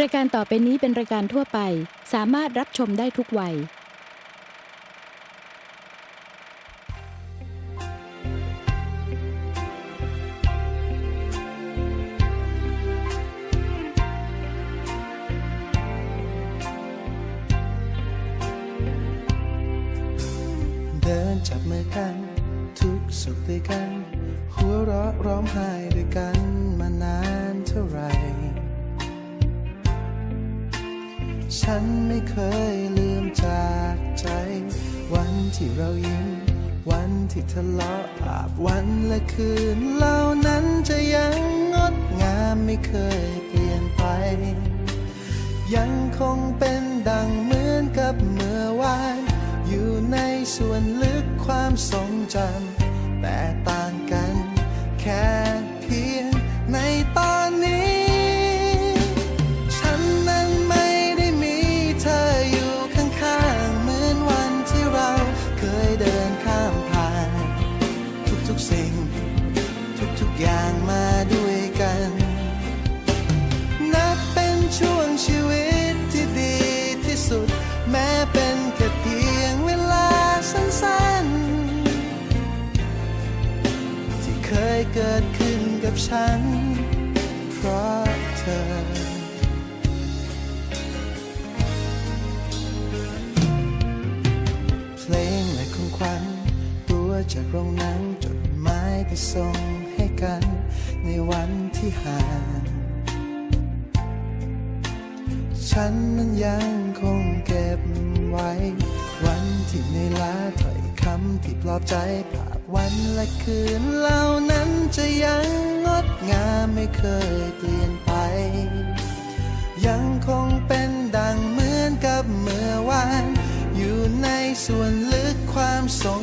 รายการต่อไปนี้เป็นรายการทั่วไป สามารถรับชมได้ทุกวัย เดินจับมือกัน ทุกสุขด้วยกัน หัวเราะร้องไห้ด้วยกันมานานเท่าไหร่ ฉันไม่เคยลืมจากใจ วันที่เรายิ้ม วันที่ทะเลาะภาพวันและคืนเหล่านั้นจะยังงดงามไม่เคยเปลี่ยนไป ยังคงเป็นดังเหมือนกับเมื่อวาน อยู่ในส่วนลึกความทรงจำแต่ต่างกันแค่ ช่วงชีวิตที่ดีที่สุด แม้เป็นแค่เพียงเวลาสั้นๆ ที่เคยเกิดขึ้นกับฉัน เพราะเธอเพลงและของขวัญตัวจากโรงหนังจดหมายที่ส่งให้กัน ในวันที่ห่าง ฉันนั้นยังคงเก็บไว้ วันที่ในอยล้าถอยคำที่ปลอบใจภาพวันและคืนเหล่านั้นจะยังงดงามไม่เคยเปลี่ยนไป ยังคงเป็นดังเหมือนกับเมื่อวาน อยู่ในส่วนลึกความทรง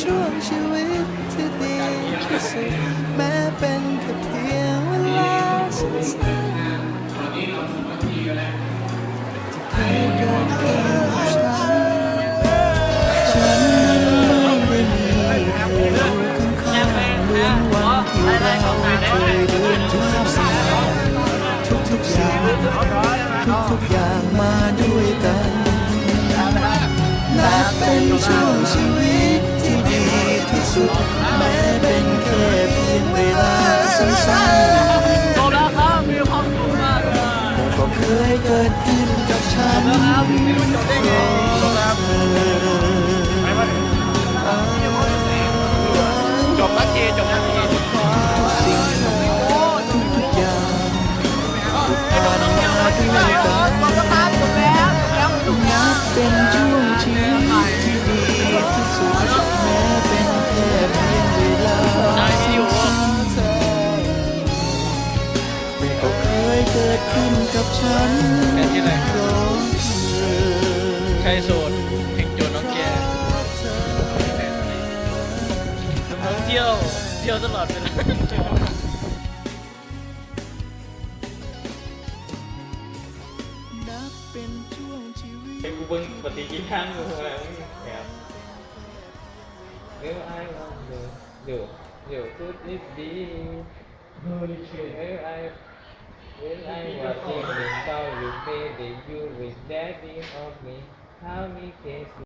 ช่วงชีวิตที่ดีที่สุดแม้เป็นแค่เพียงเวลาสั้นๆที่เคยเกิดขึ้นกับฉันฉันนั้นไม่ได้มีเธอยู่ข้างๆเหมือนวันที่เราเคยเดินทางสายทุกๆสิ่งทุกๆอย่างมาด้วยกันนับเป็นช่วงชีวิต น ใกล้โสดเพ่งโจนน้องแกท่องเที่ยวเที่ยวตลอดเวลาไอ้กูเบิ้งปฏิกิริยาอะไรมึงเนี่ยเดี๋ยวไอ้เดี๋ยวเดี๋ยวเดี๋ยวพูดนิดดีเฮ้ยเดี๋ยวไอ้ When I was in the car with baby, you with daddy of me. How me kiss